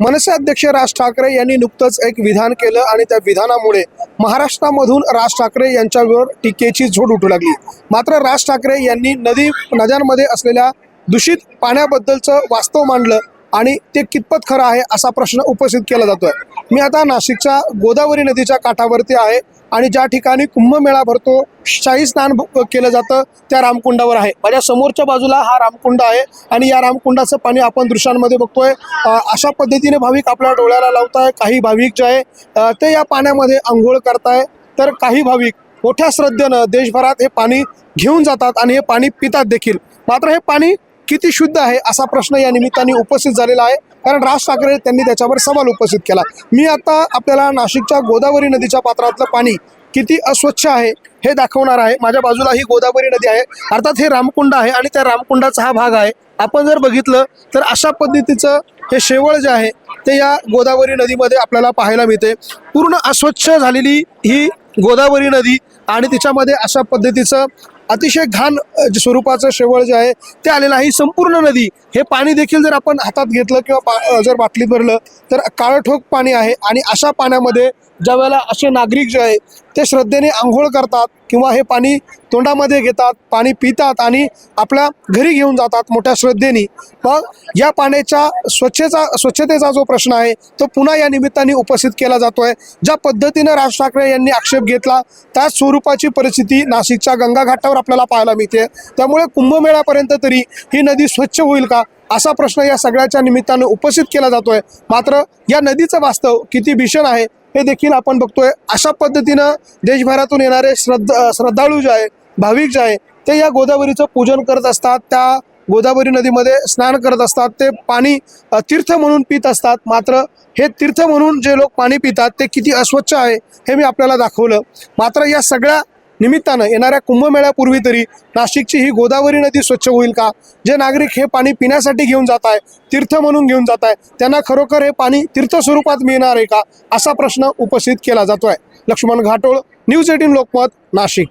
मनसे अध्यक्ष राज ठाकरे यांनी नुकतंच एक विधान केलं आणि त्या विधानामुळे महाराष्ट्रामधून राज ठाकरे यांच्यावर टीकेची झोड उठू लागली. मात्र राज ठाकरे यांनी नदी नद्यांमध्ये असलेल्या दूषित पाण्याबद्दलचं वास्तव मांडलं आणि ते कितपत खरं आहे असा प्रश्न उपस्थित केला जातोय. मी आता नाशिकच्या गोदावरी नदीच्या काठावरती आहे आणि ज्या ठिकाणी कुंभमेळा भरतो शाही स्नान केलं जातं त्या रामकुंडावर आहे. माझ्या समोरच्या बाजूला हा रामकुंड आहे आणि या रामकुंडाचं पाणी आपण दृश्यांमध्ये बघतोय. अशा पद्धतीने भाविक आपल्या डोळ्याला लावताय. काही भाविक जे आहे ते या पाण्यामध्ये आंघोळ करताय. तर काही भाविक मोठ्या श्रद्धेनं देशभरात हे पाणी घेऊन जातात आणि हे पाणी पितात देखील. मात्र हे पाणी किती शुद्ध आहे असा प्रश्न या निमित्ताने उपस्थित झालेला आहे. कारण राज ठाकरे त्यांनी त्याच्यावर सवाल उपस्थित केला. मी आता आपल्याला नाशिकच्या गोदावरी नदीच्या पात्रातलं पाणी किती अस्वच्छ आहे हे दाखवणार आहे. माझ्या बाजूला ही गोदावरी नदी आहे. अर्थात हे रामकुंड आहे आणि त्या रामकुंडाचा हा भाग आहे. आपण जर बघितलं तर अशा पद्धतीचं हे शेवळ जे आहे ते या गोदावरी नदीमध्ये आपल्याला पाहायला मिळते पूर्ण अस्वच्छ झालेली ही गोदावरी नदी आणि तिच्यामध्ये अशा पद्धतीचं अतिशय घाण स्वरूपाचं शेवळ जे आहे ते आलेलं आहे. संपूर्ण नदी हे पाणी देखील जर आपण हातात घेतलं किंवा जर बाटलीत भरलं तर काळठोक पाणी आहे. आणि अशा पाण्यामध्ये ज्या वेळेला असे नागरिक जे आहे ते श्रद्धेने आंघोळ करतात किंवा हे पाणी तोंडामध्ये घेतात पाणी पितात आणि आपल्या घरी घेऊन जातात मोठ्या श्रद्धेने. मग या पाण्याच्या स्वच्छेचा स्वच्छतेचा जो प्रश्न आहे तो पुन्हा या निमित्ताने उपस्थित केला जातो आहे ज्या पद्धतीनं राज ठाकरे यांनी आक्षेप घेतला त्याच स्वरूपाची परिस्थिती नाशिकच्या गंगाघाटावर आपल्याला पाहायला मिळते. त्यामुळे कुंभमेळ्यापर्यंत तरी ही नदी स्वच्छ होईल का असा प्रश्न या सगळ्याच्या निमित्तानं उपस्थित केला जातोय. मात्र या नदीचं वास्तव किती भीषण आहे हे देखील आपण बघतोय. अशा पद्धतीनं देशभरातून येणारे श्रद्ध श्रद्धाळू जे आहे भाविक जे आहे ते या गोदावरीचं पूजन करत असतात. त्या गोदावरी नदीमध्ये स्नान करत असतात. ते पाणी तीर्थ म्हणून पित असतात. मात्र हे तीर्थ म्हणून जे लोक पाणी पितात ते किती अस्वच्छ आहे हे मी आपल्याला दाखवलं. मात्र या सगळ्या निमित्तानं येणाऱ्या कुंभमेळ्यापूर्वी तरी नाशिकची ही गोदावरी नदी स्वच्छ होईल का? जे नागरिक हे पाणी पिण्यासाठी घेऊन जात आहे तीर्थ म्हणून घेऊन जात आहे त्यांना खरोखर हे पाणी तीर्थ स्वरूपात मिळणार आहे का? असा प्रश्न उपस्थित केला जातोय. Laxman Ghatol news eighteen Lokmat Nashik.